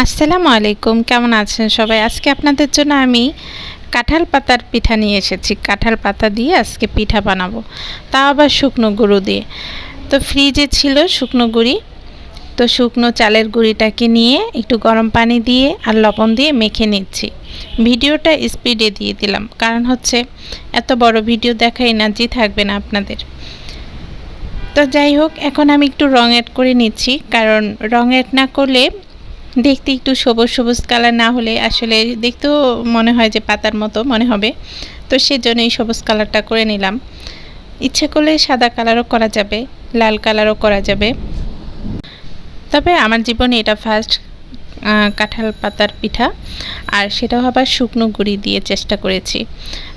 আসসালামু আলাইকুম, কেমন আছেন সবাই? আজকে আপনাদের জন্য আমি কাঁঠাল পাতার পিঠা নিয়ে এসেছি। কাঁঠাল পাতা দিয়ে আজকে পিঠা বানাবো। তাও আবার শুকনো গুঁড়ো দিয়ে। তো ফ্রিজে ছিল শুকনো গুঁড়ি। তো শুকনো চালের গুঁড়িটাকে নিয়ে একটু গরম পানি দিয়ে আর লবণ দিয়ে মেখে নিচ্ছি। ভিডিওটা স্পিডে দিয়ে দিলাম। কারণ হচ্ছে, এত বড় ভিডিও দেখা এনার্জি থাকবে না আপনাদের। তো যাই হোক, এখন আমি একটু রং অ্যাড করে নিচ্ছি। কারণ রং অ্যাড না করলে দেখতে একটু সবুজ সবুজ কালার না হলে আসলে দেখতেও মনে হয় যে পাতার মতো মনে হবে। তো সেজন্য এই সবুজ কালারটা করে নিলাম। ইচ্ছে করলে সাদা কালারও করা যাবে, লাল কালারও করা যাবে। তবে আমার জীবনে এটা ফার্স্ট কাঁঠাল পাতার পিঠা। আর সেটাও আবার শুকনো গুঁড়ি দিয়ে চেষ্টা করেছি।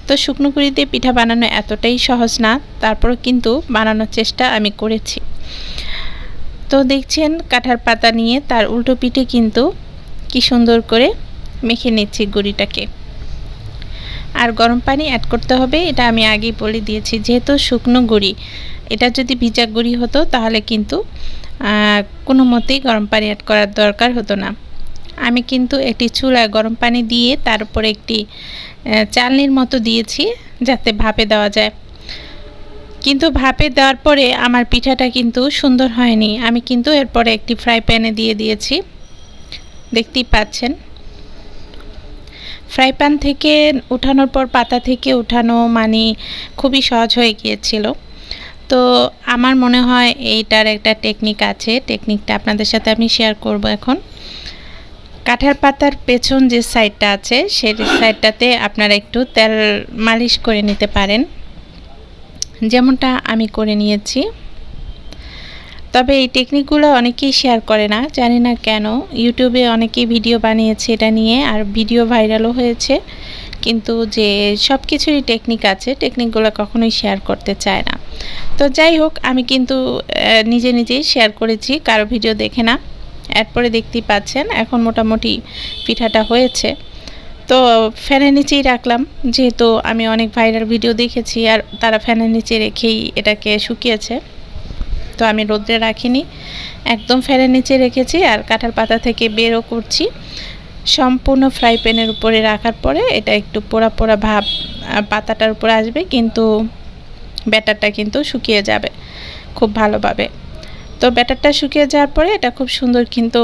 তো শুকনো গুঁড়ি দিয়ে পিঠা বানানো এতটাই সহজ না, তারপরও কিন্তু বানানোর চেষ্টা আমি করেছি। তো দেখছেন, কাঁঠার পাতা নিয়ে তার উল্টো পিঠে কিন্তু কি সুন্দর করে মেখে নিচ্ছি গুড়িটাকে। আর গরম পানি অ্যাড করতে হবে, এটা আমি আগেই বলে দিয়েছি, যেহেতু শুকনো গুঁড়ি, এটা যদি ভিজা গুঁড়ি হতো তাহলে কিন্তু কোনো মতেই গরম পানি অ্যাড করার দরকার হতো না। আমি কিন্তু একটি চুলায় গরম পানি দিয়ে তার উপরে একটি চালনির মতো দিয়েছি, যাতে ভাপে দেওয়া যায়। কিন্তু ভাপে দেওয়ার পরে আমার পিঠাটা কিন্তু সুন্দর হয়নি। আমি কিন্তু এরপরে একটি ফ্রাই প্যানে দিয়ে দিয়েছি। দেখতেই পাচ্ছেন। ফ্রাই প্যান থেকে উঠানোর পর, পাতা থেকে উঠানো মানে খুবই সহজ হয়ে গিয়েছিল। তো আমার মনে হয় এইটার একটা টেকনিক আছে। টেকনিকটা আপনাদের সাথে আমি শেয়ার করব এখন। কাঁঠার পাতার পেছন যে সাইডটা আছে, সেই সাইডটাতে আপনারা একটু তেল মালিশ করে নিতে পারেন। যেমনটা আমি করে নিয়েছি। তবে এই টেকনিকগুলো অনেকেই শেয়ার করে না, জানি না কেন। ইউটিউবে অনেকেই ভিডিও বানিয়েছে এটা নিয়ে, আর ভিডিও ভাইরালও হয়েছে। কিন্তু যে সব কিছুরই টেকনিক আছে টেকনিকগুলো কখনোই শেয়ার করতে চায় না। তো যাই হোক, আমি কিন্তু নিজে নিজেই শেয়ার করেছি, কারও ভিডিও দেখে না। এরপরে দেখতেই পাচ্ছেন, এখন মোটামুটি পিঠাটা হয়েছে। তো ফ্যানের নিচেই রাখলাম। যেহেতু আমি অনেক ভাইরাল ভিডিও দেখেছি আর তারা ফ্যানের নিচে রেখেই এটাকে শুকিয়েছে। তো আমি রোদ্রে রাখিনি। একদম ফ্যানের নিচে রেখেছি আর কাঁঠাল পাতা থেকে বেরও করছি। সম্পূর্ণ ফ্রাই প্যানের উপরে রাখার পরে এটা একটু পোড়া পোড়া ভাব পাতাটার উপরে আসবে কিন্তু ব্যাটারটা কিন্তু শুকিয়ে যাবে খুব ভালোভাবে। তো ব্যাটারটা শুকিয়ে যাওয়ার পরে এটা খুব সুন্দর কিন্তু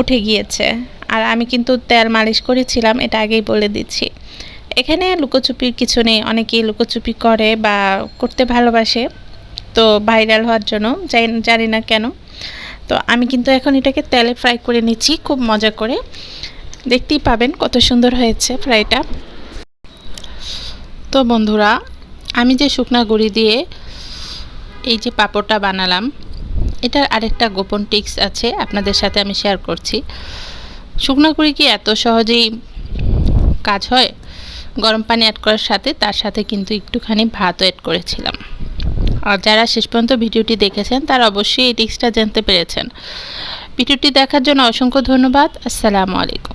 উঠে গিয়েছে। আর আমি কিন্তু তেল মালিশ করেছিলাম, এটা আগেই বলে দিচ্ছি। এখানে লুকোচুপির কিছু নেই, অনেকেই লুকোচুপি করে বা করতে ভালোবাসে, তো ভাইরাল হওয়ার জন্য জানি না কেন। তো আমি কিন্তু এখন এটাকে তেলে ফ্রাই করে নিচ্ছি, খুব মজা করে। দেখতেই পাবেন কত সুন্দর হয়েছে ফ্রাইটা। তো বন্ধুরা, আমি যে শুকনা গুঁড়ি দিয়ে এই যে পাঁপড়টা বানালাম, এটার আরেকটা গোপন টিক্স আছে, আপনাদের সাথে আমি শেয়ার করছি। শুকনো কুড়ি কি এত সহজেই কাজ হয়? গরম পানি অ্যাড করার সাথে, তার সাথে কিন্তু একটুখানি ভাতও অ্যাড করেছিলাম। আর যারা শেষ পর্যন্ত ভিডিওটি দেখেছেন, তারা অবশ্যই এই টিক্সটা জানতে পেরেছেন। ভিডিওটি দেখার জন্য অসংখ্য ধন্যবাদ। আসসালামু আলাইকুম।